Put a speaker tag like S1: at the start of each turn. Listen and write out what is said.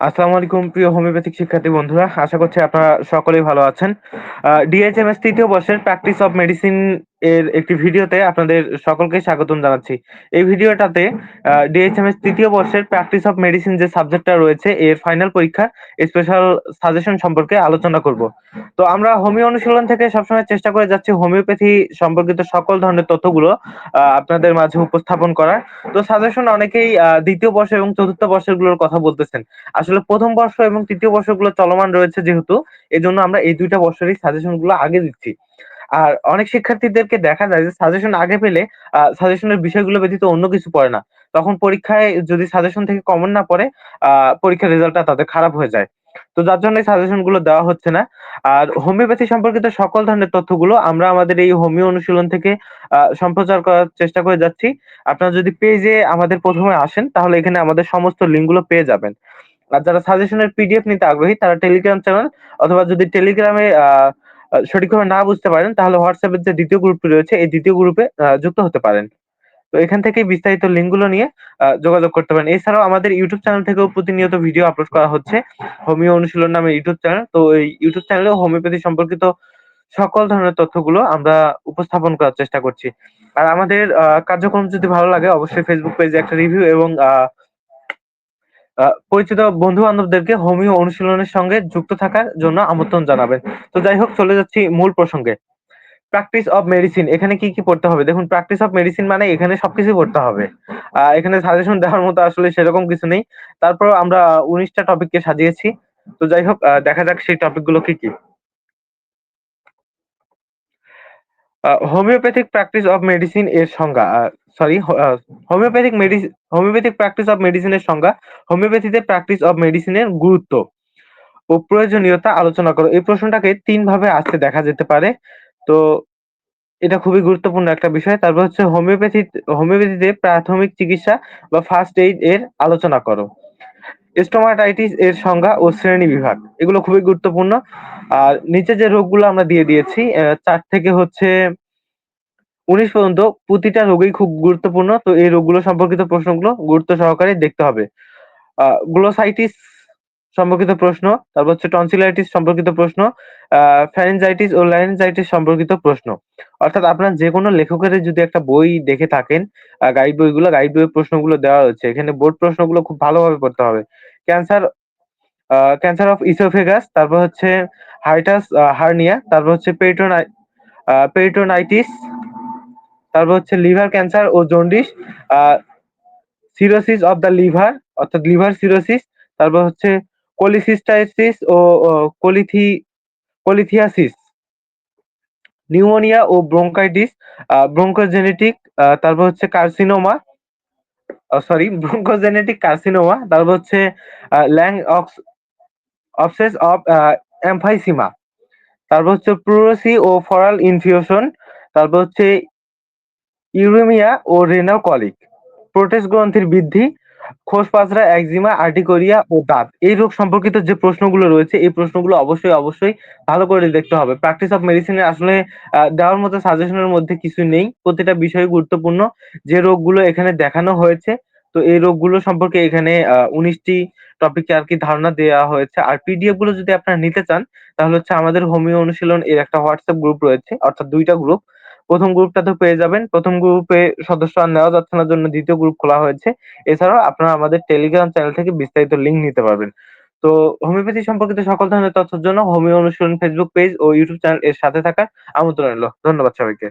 S1: আসসালামু আলাইকুম, প্রিয় হোমিওপ্যাথিক শিক্ষার্থী বন্ধুরা। আশা করছি আপনারা সকলেই ভালো আছেন। ডিএইচএমএস তৃতীয় বর্ষের প্র্যাকটিস অফ মেডিসিন এর একটি ভিডিওতে আপনাদের সকলকে স্বাগতম জানাচ্ছি। এই ভিডিওটাতে ডিএইচএমএস তৃতীয় বর্ষের প্র্যাকটিস অফ মেডিসিন যে সাবজেক্টটা রয়েছে, এর ফাইনাল পরীক্ষা স্পেশাল সাজেশন সম্পর্কে আলোচনা করব। তো আমরা হোমিও অনুশীলন থেকে সবসময় চেষ্টা করে যাচ্ছি হোমিওপ্যাথি সম্পর্কিত সকল ধরনের তথ্যগুলো আপনাদের মাঝে উপস্থাপন করার। তো সাজেশন অনেকেই দ্বিতীয় বর্ষ এবং চতুর্থ বর্ষেরগুলোর কথা বলতেছেন। আসলে প্রথম বর্ষ এবং তৃতীয় বর্ষগুলো চলমান রয়েছে যেহেতু, এজন্য আমরা এই দুইটা বর্ষেরই সাজেশনগুলো আগে দিচ্ছি। আর অনেক শিক্ষার্থীদেরকে দেখা যায় যে সাজেশন আগে পেলে সাজেশনের বিষয়গুলো ব্যতীত অন্য কিছু পড়ে না। তখন পরীক্ষায় যদি সাজেশন থেকে কমন না পড়ে পরীক্ষার রেজাল্টটা তাদের খারাপ হয়ে যায়। তো যার জন্য সাজেশনগুলো দেওয়া হচ্ছে না। আর হোমিওপ্যাথি সম্পর্কিত সকল ধরনের তথ্যগুলো আমরা আমাদের এই হোমিও অনুশীলন থেকে সম্প্রচার করার চেষ্টা করে যাচ্ছি। আপনারা যদি পেজে আমাদের প্রথমে আসেন, তাহলে এখানে আমাদের সমস্ত লিঙ্কগুলো পেয়ে যাবেন। আর যারা সাজেশনের পিডিএফ নিতে আগ্রহী, তারা টেলিগ্রাম চ্যানেল অথবা যদি টেলিগ্রামে সঠিকভাবে না বুঝতে পারেন, তাহলে হোয়াটসঅ্যাপের যে দ্বিতীয় গ্রুপটি রয়েছে, এই দ্বিতীয় গ্রুপে যুক্ত হতে পারেন। তো এখান থেকে বিস্তারিত লিঙ্কগুলো নিয়ে যোগাযোগ করতে পারেন। এছাড়াও আমাদের ইউটিউব চ্যানেল থেকেও প্রতিনিয়ত ভিডিও আপলোড করা হচ্ছে, হোমিও অনুশীলন নামে ইউটিউব চ্যানেল তো এই ইউটিউব চ্যানেলেও হোমিওপ্যাথি সম্পর্কিত সকল ধরনের তথ্যগুলো আমরা উপস্থাপন করার চেষ্টা করছি। আর আমাদের কার্যক্রম যদি ভালো লাগে, অবশ্যই ফেসবুক পেজে একটা রিভিউ এবং পরিচিত বন্ধু বান্ধবদেরকে হোমিও অনুশীলনের সঙ্গে যুক্ত থাকার জন্য আমন্ত্রণ জানাবেন তো যাই হোক, চলে যাচ্ছি মূল প্রসঙ্গে। প্র্যাকটিস অফ মেডিসিন এখানে কি কি পড়তে হবে? দেখুন প্র্যাকটিস অফ মেডিসিন মানে এখানে সবকিছু পড়তে হবে। এখানে সাজেশন দেওয়ার মতো আসলে সেরকম কিছু নেই। তারপর আমরা উনিশটা টপিককে সাজিয়েছি। তো যাই হোক দেখা যাক সেই টপিকগুলো কি কি। হোমিওপ্যাথিক প্র্যাকটিস অফ মেডিসিন এর সংজ্ঞা। Sorry homoeopathic medicine homoeopathic practice of মেডিসিনের সংজ্ঞা হোমিওপ্যাথিতে প্র্যাকটিস অফ মেডিসিনের গুরুত্ব ও প্রয়োজনীয়তা আলোচনা করো। এই প্রশ্নটাকে তিন ভাবে আসতে দেখা যেতে পারে। তো এটা খুবই গুরুত্বপূর্ণ একটা বিষয়। তারপর হচ্ছে হোমিওপ্যাথি হোমিওপ্যাথিতে প্রাথমিক চিকিৎসা বা ফার্স্ট এইড এর আলোচনা করো। স্টোমাটাইটিস এর সংজ্ঞা ও শ্রেণি বিভাগ, এগুলো খুবই গুরুত্বপূর্ণ। আর নিচে যে রোগগুলো আমরা দিয়ে দিয়েছি চার থেকে হচ্ছে উনিশ পর্যন্ত প্রতিটা রোগই খুব গুরুত্বপূর্ণ। তো এই রোগগুলো সম্পর্কিত প্রশ্নগুলো গুরুত্ব সহকারে দেখতে হবে। গ্লোসাইটিস সম্পর্কিত প্রশ্ন, তারপর হচ্ছে টনসিলাইটিস সম্পর্কিত প্রশ্ন ফ্যারেঞ্জাইটিস ও লাইনজাইটিস সম্পর্কিত প্রশ্ন। অর্থাৎ আপনার যে কোনো লেখকের যদি একটা বই দেখে থাকেন গাইড বইগুলো, গাইড বইয়ের প্রশ্নগুলো দেওয়া হচ্ছে, এখানে বোর্ড প্রশ্নগুলো খুব ভালোভাবে পড়তে হবে। ক্যান্সার ক্যান্সার অফ ইসোফেগাস তারপর হচ্ছে হাইটাস হার্নিয়া তারপর হচ্ছে পেরিটোনাই পেরিটোনাইটিস তারপর হচ্ছে liver cancer O jaundice cirrhosis of the liver, অর্থাৎ লিভার সিরোসিস, তারপর হচ্ছে কোলিসিস্টাইসিস ও কোলিথি, কোলিথিয়াসিস, নিউমোনিয়া ও ব্রোঙ্কাইটিস ব্রোঙ্কোজেনেটিক তারপর হচ্ছে কার্সিনোমা সরি, ব্রোঙ্কোজেনেটিক কার্সিনোমা, তারপর হচ্ছে ল্যাং অক্স, অবসেস অফ এমফাইসিমা, তারপর হচ্ছে প্লুরোসি ও ফরাল ইনফিউশন, তারপর হচ্ছে ইউরেমিয়া ও রেনাল কলিক। প্রোটেস গ্রন্থির বৃদ্ধি খোসপাঁচড়া একজিমা, আর্টিকোরিয়া ও দাঁত। এই রোগ সম্পর্কিত যে প্রশ্নগুলো রয়েছে, এই প্রশ্নগুলো অবশ্যই অবশ্যই ভালো করে দেখতে হবে। প্র্যাকটিস অফ মেডিসিনে আসলে দেওয়ার মতো সাজেশনের মধ্যে কিছু নেই। প্রতিটা বিষয় গুরুত্বপূর্ণ। যে রোগগুলো এখানে দেখানো হয়েছে, তো এই রোগগুলো সম্পর্কে এখানে উনিশটি টপিকে আর কি ধারণা দেওয়া হয়েছে। আর পিডিএফগুলো যদি আপনারা নিতে চান, তাহলে হচ্ছে আমাদের হোমিও অনুশীলন এর একটা হোয়াটসঅ্যাপ গ্রুপ রয়েছে, অর্থাৎ দুইটা গ্রুপ। প্রথম গ্রুপটা তো পেয়ে যাবেন। প্রথম গ্রুপে সদস্য আর নেওয়া যাচ্ছে না, জন্য দ্বিতীয় গ্রুপ খোলা হয়েছে। এছাড়াও আপনারা আমাদের টেলিগ্রাম চ্যানেল থেকে বিস্তারিত লিঙ্ক নিতে পারবেন। তো হোমিওপ্যাথি সম্পর্কিত সকল ধরনের তথ্যের জন্য হোমিও অনুশীলন ফেসবুক পেজ ও ইউটিউব চ্যানেল এর সাথে থাকার আমন্ত্রণ রইল। ধন্যবাদ সবাইকে।